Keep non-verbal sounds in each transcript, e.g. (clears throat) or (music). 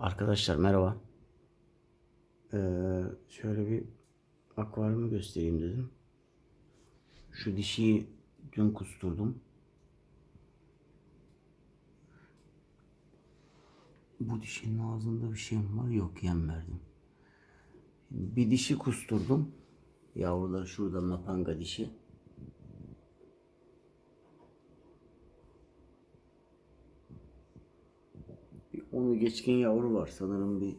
Arkadaşlar merhaba. Ee, şöyle bir akvaryumu göstereyim dedim. Şu dişiyi dün kusturdum. Bu dişinin ağzında bir şey mi var? Yok yem verdim. Bir dişi kusturdum. Yavrular şurada mapanga dişi. Bir onu geçkin yavru var sanırım bir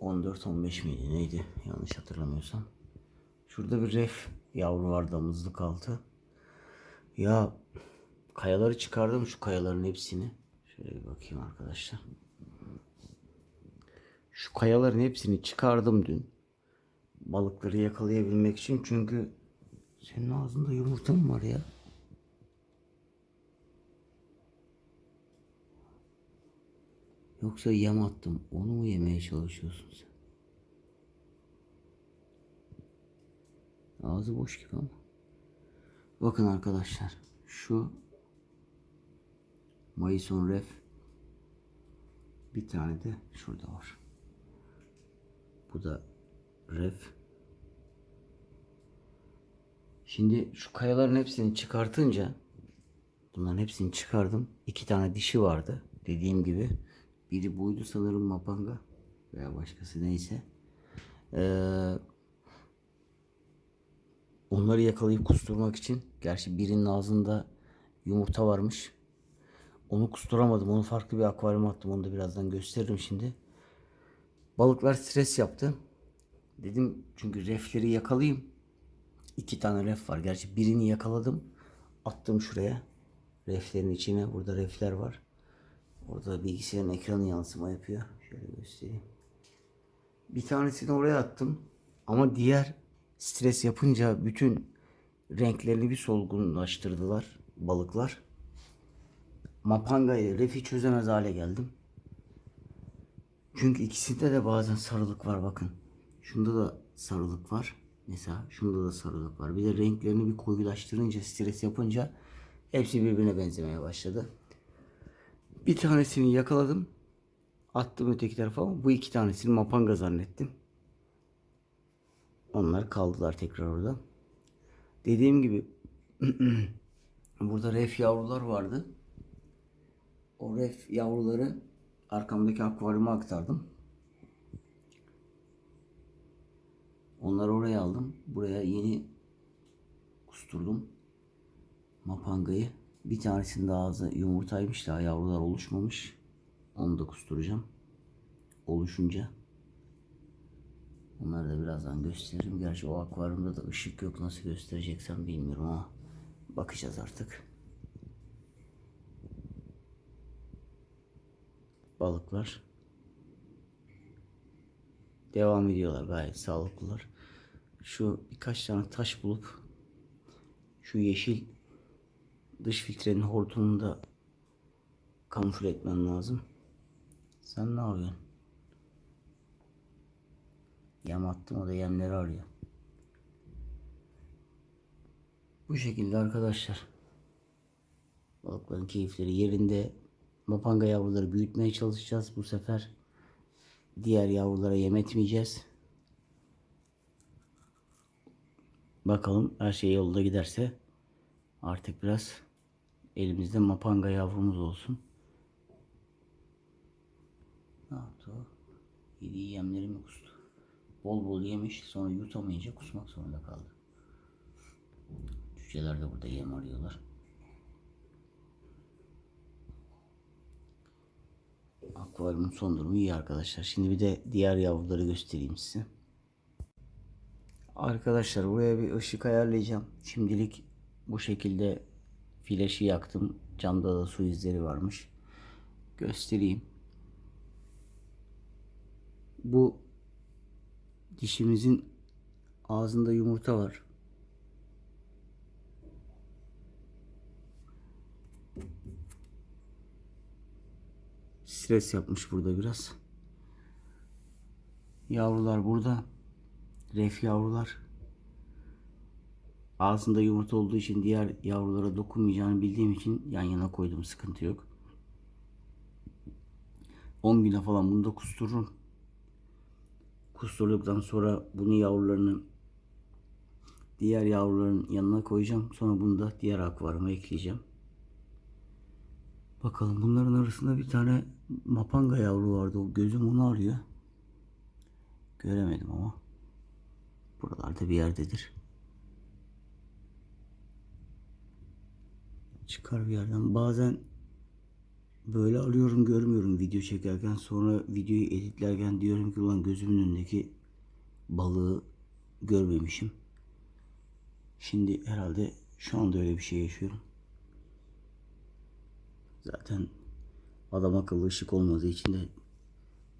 14-15 miydi neydi yanlış hatırlamıyorsam. Şurada bir ref yavru var damızlık altı. Ya kayaları çıkardım şu kayaların hepsini. Şöyle bir bakayım arkadaşlar. Şu kayaların hepsini çıkardım dün. Balıkları yakalayabilmek için çünkü senin ağzında yumurta mı var ya? Yoksa yem attım. Onu mu yemeye çalışıyorsun sen? Ağzı boş gibi ama. Bakın arkadaşlar. Şu Mayison Ref bir tane de şurada var. Bu da Ref. Şimdi şu kayaların hepsini çıkartınca bunların hepsini çıkardım. İki tane dişi vardı. Dediğim gibi. Biri buydu sanırım Mapanga veya başkası neyse. Ee, onları yakalayıp kusturmak için gerçi birinin ağzında yumurta varmış. Onu kusturamadım. Onu farklı bir akvaryuma attım. Onu da birazdan gösteririm şimdi. Balıklar stres yaptı. Dedim çünkü refleri yakalayayım. İki tane ref var. Gerçi birini yakaladım. Attım şuraya. Reflerin içine. Burada refler var. Orada bilgisayarın ekranı yansıma yapıyor. Şöyle göstereyim. Bir tanesini oraya attım. Ama diğer stres yapınca bütün renklerini bir solgunlaştırdılar balıklar. Mapanga ile refi çözemez hale geldim. Çünkü ikisinde de bazen sarılık var bakın. Şunda da sarılık var. Mesela şunda da sarılık var. Bir de renklerini bir koyulaştırınca, stres yapınca hepsi birbirine benzemeye başladı. Bir tanesini yakaladım. Attım öteki tarafa bu iki tanesini mapanga zannettim. Onlar kaldılar tekrar orada. Dediğim gibi (clears throat) burada ref yavrular vardı. O ref yavruları arkamdaki akvaryuma aktardım. Onları oraya aldım. Buraya yeni kusturdum. Mapangayı. Bir tanesinin ağzı yumurtaymış daha yavrular oluşmamış. Onu da kusturacağım. Oluşunca. Onları da birazdan gösteririm. Gerçi o akvaryumda da ışık yok. Nasıl göstereceksem bilmiyorum ama bakacağız artık. Balıklar devam ediyorlar gayet sağlıklılar. Şu birkaç tane taş bulup şu yeşil dış filtrenin hortumunu da kamufle etmem lazım. Sen ne yapıyorsun? Yem attım o da yemleri arıyor. Bu şekilde arkadaşlar. Balıkların keyifleri yerinde. Mapanga yavruları büyütmeye çalışacağız bu sefer. Diğer yavrulara yem etmeyeceğiz. Bakalım her şey yolunda giderse artık biraz elimizde mapanga yavrumuz olsun. Ne yaptı o? Yediği yemleri mi kustu? Bol bol yemiş sonra yutamayınca kusmak zorunda kaldı. Cüceler de burada yem arıyorlar. Akvaryumun son durumu iyi arkadaşlar. Şimdi bir de diğer yavruları göstereyim size. Arkadaşlar buraya bir ışık ayarlayacağım. Şimdilik bu şekilde flaşı yaktım. Camda da su izleri varmış. Göstereyim. Bu dişimizin ağzında yumurta var. Stres yapmış burada biraz. Yavrular burada. Ref yavrular. Ağzında yumurta olduğu için diğer yavrulara dokunmayacağını bildiğim için yan yana koydum. Sıkıntı yok. 10 güne falan bunu da kustururum. Kusturduktan sonra bunu yavrularını diğer yavruların yanına koyacağım. Sonra bunu da diğer akvaryuma ekleyeceğim. Bakalım bunların arasında bir tane mapanga yavru vardı. O gözüm onu arıyor. Göremedim ama. Buralarda bir yerdedir. Çıkar bir yerden. Bazen böyle arıyorum görmüyorum video çekerken. Sonra videoyu editlerken diyorum ki ulan gözümün önündeki balığı görmemişim. Şimdi herhalde şu anda öyle bir şey yaşıyorum. Zaten adam akıllı ışık olmadığı için de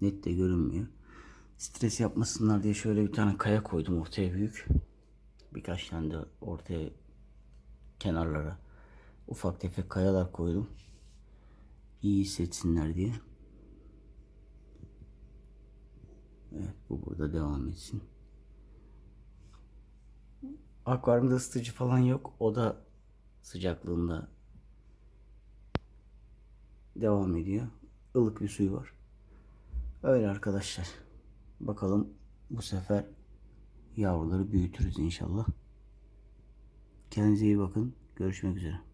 net de görünmüyor. Stres yapmasınlar diye şöyle bir tane kaya koydum ortaya büyük. Birkaç tane de ortaya kenarlara ufak tefek kayalar koydum. İyi hissetsinler diye. Evet bu burada devam etsin. Akvaryumda ısıtıcı falan yok. O da sıcaklığında devam ediyor. Ilık bir suyu var. Öyle arkadaşlar. Bakalım bu sefer yavruları büyütürüz inşallah. Kendinize iyi bakın. Görüşmek üzere.